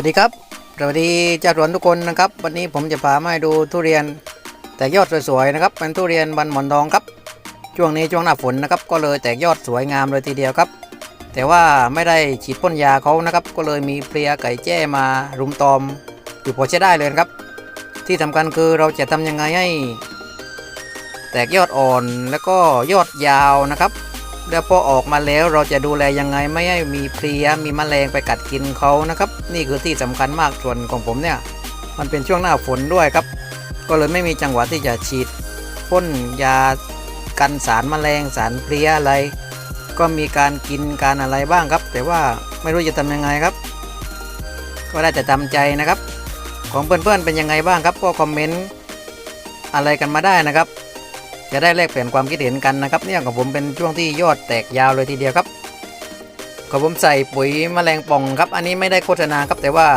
วัสดีครับสวัสดีเจ้าสวนทุกคนนะครับ วันนี้ผมจะพามาดูทุเรียนแตกยอดสวยๆนะครับ เป็นทุเรียนบันหมอนทองครับ ช่วงนี้ช่วงหน้าฝนนะครับ ก็เลยแตกยอดสวยงามเลยทีเดียวครับ แต่ว่าไม่ได้ฉีดพ่นยาเขานะครับ ก็เลยมีเพลียไก่แจ้มารุมตอมอยู่พอใช้ได้เลยครับ ที่สำคัญคือเราจะทำยังไงให้ แตกยอดอ่อนแล้วก็ยอดยาวนะครับ แล้วพอออกมาแล้วเราจะดูแลยังไงไม่ให้มีเพลียมีแมลงไปกัดกินเขานะครับ นี่คือที่สำคัญมากส่วนของผมเนี่ย มันเป็นช่วงหน้าฝนด้วยครับ ก็เลยไม่มีจังหวะที่จะฉีดพ่นยากันสารแมลงสารเพลียอะไร ก็มีการกินการอะไรบ้างครับ แต่ว่าไม่รู้จะทำยังไงครับ ก็ได้แต่ทำใจนะครับ ของเพื่อนๆเป็นยังไงบ้างครับก็คอมเมนต์อะไรกันมาได้นะครับ จะได้แลกเปลี่ยนความคิดเห็นกันนะครับเนี่ยของผมเป็นช่วงที่ยอดแตกยาวเลยทีเดียวครับของผมใส่ปุ๋ยแมลงป่องครับ อันนี้ไม่ได้โฆษณาครับ แต่ว่า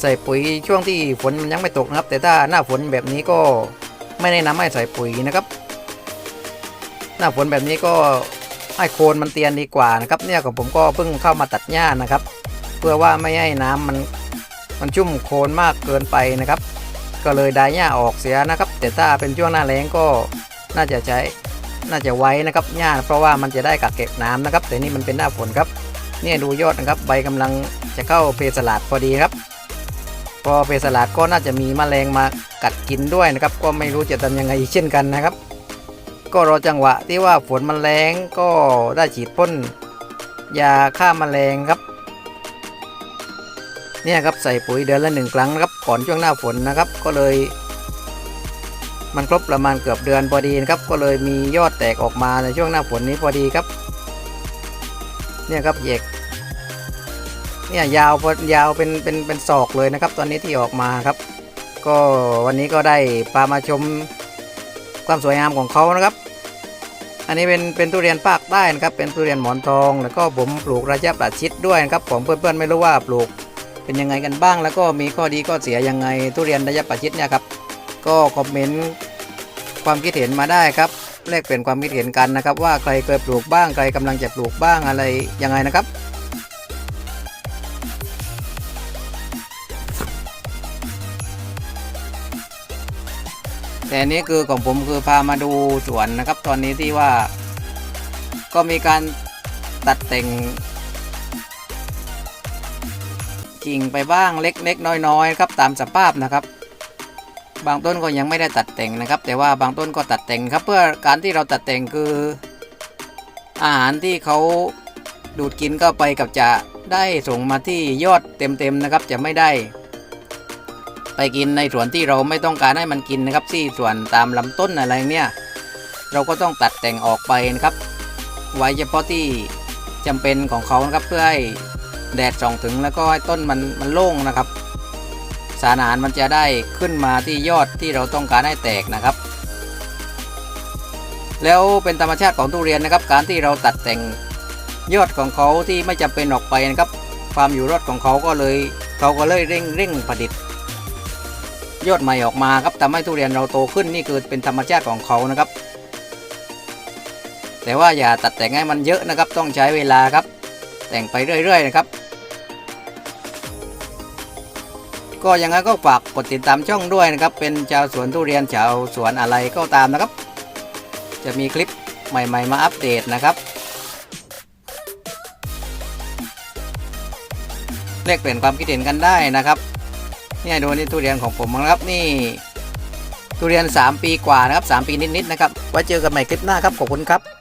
ใส่ปุ๋ยช่วงที่ฝนมันยังไม่ตกนะครับ แต่ถ้าหน้าฝนแบบนี้ก็ไม่แนะนำให้ใส่ปุ๋ยนะครับ หน้าฝนแบบนี้ก็ให้โคนมันเตียนดีกว่านะครับ เนี่ยของผมก็เพิ่งเข้ามาตัดหญ้านะครับ เพื่อว่าไม่ให้น้ำมันมันชุ่มโคลนมากเกินไปนะครับ ก็เลยไดายหญ้าออกเสียนะครับ แต่ถ้าเป็นช่วงหน้าแล้งก็ น่าจะใช้น่าจะไว้นะครับหญ้าเพราะว่ามันจะได้กักเก็บน้ำนะครับ แต่นี่มันเป็นหน้าฝนครับเนี่ยดูยอดนะครับใบกำลังจะเข้าเพสลาดพอดีครับ พอเพสลาดก็น่าจะมีแมลงมากัดกินด้วยนะครับ ก็ไม่รู้จะทำยังไงอีกเช่นกันนะครับ ก็รอจังหวะที่ว่าฝนมันแรงก็ได้ฉีดพ่นยาฆ่าแมลงครับ เนี่ยครับใส่ปุ๋ยเดือนละหนึ่งครั้งนะครับก่อนช่วงหน้าฝนนะครับ ก็เลย มันครบประมาณเกือบเดือนพอดีนะครับ ก็เลยมียอดแตกออกมาในช่วงหน้าฝนนี้พอดีครับ เนี่ยครับเหยกเนี่ยยาวยาวเป็นเป็นเป็นศอกเลยนะครับ ตอนนี้ที่ออกมาครับ ก็วันนี้ก็ได้พามาชมความสวยงามของเขานะครับ อันนี้เป็นเป็นทุเรียนภาคใต้นะครับ เป็นทุเรียนหมอนทอง แล้วก็ผมปลูกระยะประชิดด้วยนะครับผมเพื่อนๆไม่รู้ว่าปลูกเป็นยังไงกันบ้าง แล้วก็มีข้อดีข้อเสียยังไงทุเรียนระยะประชิดเนี่ยครับ ก็คอมเมนต์ความคิดเห็นมาได้ครับแลกเปลี่ยนความคิดเห็นกันนะครับ ว่าใครเคยปลูกบ้างใครกำลังจะปลูกบ้างอะไรยังไงนะครับ แต่อันนี้คือของผมคือพามาดูสวนนะครับ ตอนนี้ที่ว่า ก็มีการตัดแต่งกิ่งไปบ้างเล็กๆน้อยๆครับตามสภาพนะครับ บางต้นก็ยังไม่ได้ตัดแต่งนะครับ แต่ว่าบางต้นก็ตัดแต่งครับ เพื่อการที่เราตัดแต่งคือ อาหารที่เขาดูดกินเข้าไปกับจะได้ส่งมาที่ยอดเต็มๆนะครับ จะไม่ได้ ไปกินในส่วนที่เราไม่ต้องการให้มันกินนะครับที่ส่วนตามลำต้นอะไรเนี่ย เราก็ต้องตัดแต่งออกไปนะครับ ไว้เฉพาะที่จำเป็นของเขานะครับเพื่อให้แดดส่องถึงแล้วก็ให้ต้นมันมันโล่งนะครับ สารอาหารมันจะได้ขึ้นมาที่ยอดที่เราต้องการให้แตกนะครับ แล้วเป็นธรรมชาติของทุเรียนนะครับ การที่เราตัดแต่งยอดของเขาที่ไม่จำเป็นออกไปนะครับความอยู่รอดของเขาก็เลยเขาก็เลยเร่งเร่งผลิตยอดใหม่ออกมาครับทำให้ทุเรียนเราโตขึ้นนี่คือเป็นธรรมชาติของเขานะครับ แต่ว่าอย่าตัดแต่งให้มันเยอะนะครับ ต้องใช้เวลาครับ แต่งไปเรื่อย ๆ นะครับ ก็ยังไงก็ฝากกดติดตามช่องด้วยนะครับ เป็นชาวสวนทุเรียนชาวสวนอะไรก็ตามนะครับ จะมีคลิปใหม่ๆ มาอัปเดตนะครับแลกเปลี่ยนความคิดเห็นกันได้นะครับนี่ดูนี่ทุเรียนของผมนะครับนี่ทุเรียน 3 ปีกว่านะครับ 3 ปีนิดๆนะครับไว้เจอกันใหม่คลิปหน้าครับขอบคุณครับ